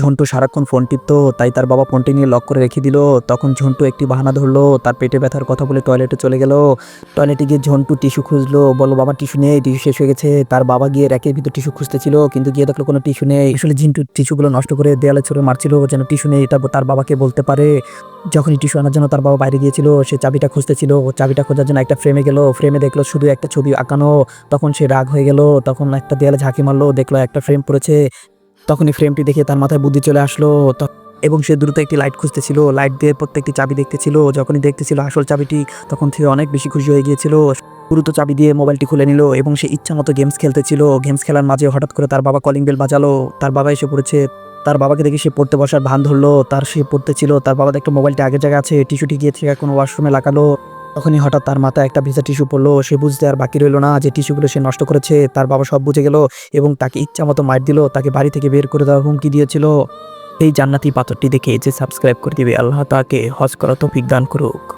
ঝন্টু সারাক্ষণ ফোন টিপতো, তাই তার বাবা ফোনটি নিয়ে লক করে রেখে দিল। তখন ঝন্টু একটি বাহানা ধরলো, তার পেটে ব্যথার কথা বলে টয়লেটে চলে গেল। টয়লেটে গিয়ে ঝন্টু টিস্যু খুঁজলো, বলল, বাবা, টিস্যু নেই, টিস্যু শেষ হয়ে গেছে। তার বাবা গিয়ে র্যাকের ভিতর টিস্যু খুঁজতেছিল, কিন্তু গিয়ে দেখল কোনো টিস্যু নেই। আসলে ঝিন্টু টিস্যুগুলো নষ্ট করে দেয়ালে ছড়ে মারছিল, যেন টিস্যু নেই, এটা তার বাবাকে বলতে পারে। যখনই টিস্যু আনার জন্য তার বাবা বাইরে গিয়েছিল, সে চাবিটা খুঁজতেছিল। চাবিটা খোঁজার জন্য একটা ফ্রেমে গেল, ফ্রেমে দেখল শুধু একটা ছবি আঁকানো। তখন সে রাগ হয়ে গেল, তখন একটা দেয়ালে ঝাঁকি মারলো, দেখল একটা ফ্রেম পড়েছে। তখনই ফ্রেমটি দেখে তার মাথায় বুদ্ধি চলে আসলো। এবং সে দ্রুত একটি লাইট খুঁজতেছিল। লাইট দিয়ে প্রত্যেকটি চাবি দেখতেছিল। যখনই দেখতেছিল আসল চাবিটি, তখন সে অনেক বেশি খুশি হয়ে গিয়েছিল। দ্রুত চাবি দিয়ে মোবাইলটি খুলে নিল এবং সে ইচ্ছা মতো গেমস খেলতেছিল। গেমস খেলার মাঝে হঠাৎ করে তার বাবা কলিং বেল বাজালো। তার বাবা এসে পড়েছে। তার বাবাকে দেখে সে পড়তে বসার ভান ধরলো। তার সে পড়তে ছিল তার বাবা দেখল মোবাইলটি আগের জায়গায় আছে। টিস্যুটি গিয়ে থেকে কোনো ওয়াশরুমে লাগালো। তখনই হঠাৎ তার মাথায় একটা ভিজা টিস্যু পড়ল। সে বুঝতে আর বাকি রইল না যে টিস্যুগুলো সে নষ্ট করেছে। তার বাবা সব বুঝে গেল এবং তাকে ইচ্ছা মতো মার দিল, তাকে বাড়ি থেকে বের করে দেওয়ার হুমকি দিয়েছিল। এই জান্নাতি পাথরটি দেখে যে সাবস্ক্রাইব করে দিবে, আল্লাহ তাকে হজ করা তৌফিক দান করুক।